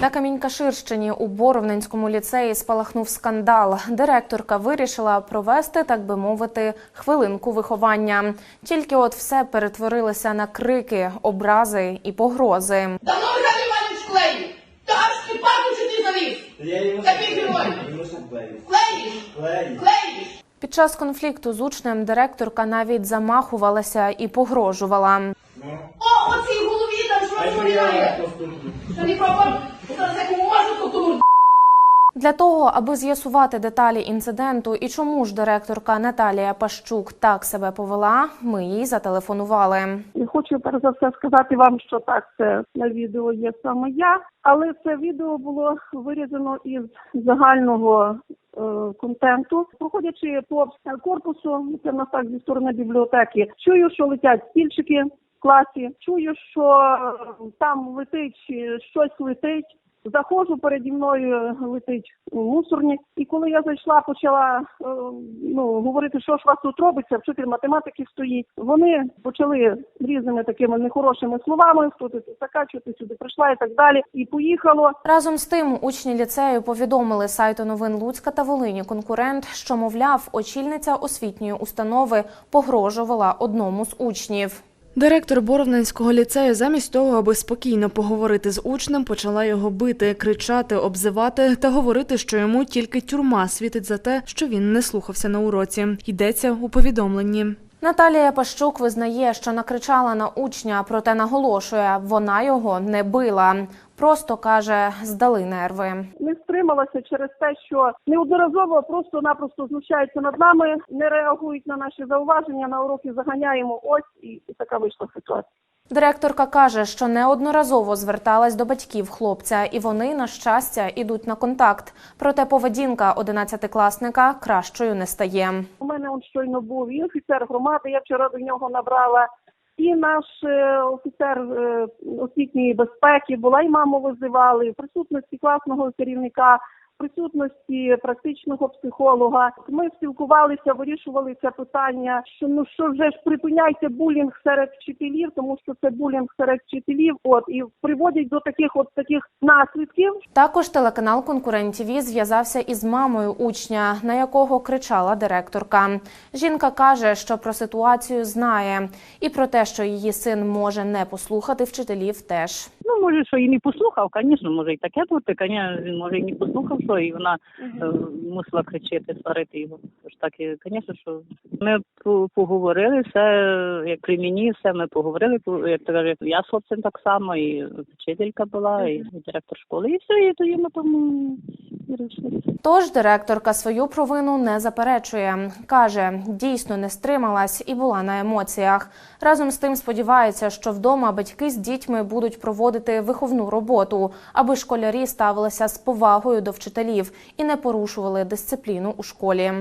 На Камінькаширщині у Боровненському ліцеї спалахнув скандал. Директорка вирішила провести, так би мовити, хвилинку виховання. Тільки от все перетворилося на крики, образи і погрози. Давно Михайло Іванович клеїв. Ташки папу чи ти завіз? Такий герой. Клеїш? Клеїш? Під час конфлікту з учнем директорка навіть замахувалася і погрожувала. О, оцій голові там що Ай, я розмовляє. поступлю. Зараз як можу, Для того, аби з'ясувати деталі інциденту і чому ж директорка Наталія Пащук так себе повела, ми їй зателефонували. Хочу перш за все сказати вам, що так це на відео є саме я, але це відео було вирізано із загального е, контенту. Проходячи по корпусу, це в нас так зі сторони бібліотеки, чую, що летять стільчики в класі, чую, що е, там летить е, щось летить. Заходжу переді мною летить мусорник, і коли я зайшла, почала е, ну говорити, що ж вас тут робиться. Вчитель математики стоїть. Вони почали різними такими нехорошими словами, хто ти тут така, що ти сюди прийшла, і так далі. І поїхало. Разом з тим, учні ліцею повідомили сайту новин Луцька та Волині конкурент, що мовляв, очільниця освітньої установи погрожувала одному з учнів. Директор Боровненського ліцею замість того, аби спокійно поговорити з учнем, почала його бити, кричати, обзивати та говорити, що йому тільки тюрма світить за те, що він не слухався на уроці. Йдеться у повідомленні. Наталія Пащук визнає, що накричала на учня, проте наголошує, вона його не била. Просто каже, здали нерви. Не стрималася через те, що неодноразово просто-напросто знущаються над нами, не реагують на наші зауваження. На уроки заганяємо. Ось і, і така вийшла ситуація. Директорка каже, що неодноразово зверталась до батьків хлопця, і вони, на щастя, ідуть на контакт. Проте поведінка одинадцятикласника кращою не стає. У мене он щойно був і офіцер громади. Я вчора до нього набрала. І наш е, офіцер е, освітньої безпеки була, і маму визивали в присутності класного керівника, присутності практичного психолога. Ми спілкувалися, вирішували це питання. Що ну що вже ж припиняйте булінг серед вчителів, тому що це булінг серед вчителів. От і приводять до таких от таких наслідків. Також телеканал Конкурент ТВ зв'язався із мамою учня, на якого кричала директорка. Жінка каже, що про ситуацію знає, і про те, що її син може не послухати вчителів, теж. Ну, може, що і не послухав, звісно, може і таке бути, звісно, він може і не послухав, що і вона е, мусила кричити, сварити його. Тож так, і, звісно, що ми по- поговорили, все, як при мені, все ми поговорили, як то кажуть, я з хлопцем так само, і вчителька була, і директор школи, і все, і тоді ми тому. Тож директорка свою провину не заперечує. Каже, дійсно не стрималась і була на емоціях. Разом з тим сподівається, що вдома батьки з дітьми будуть проводити виховну роботу, аби школярі ставилися з повагою до вчителів і не порушували дисципліну у школі.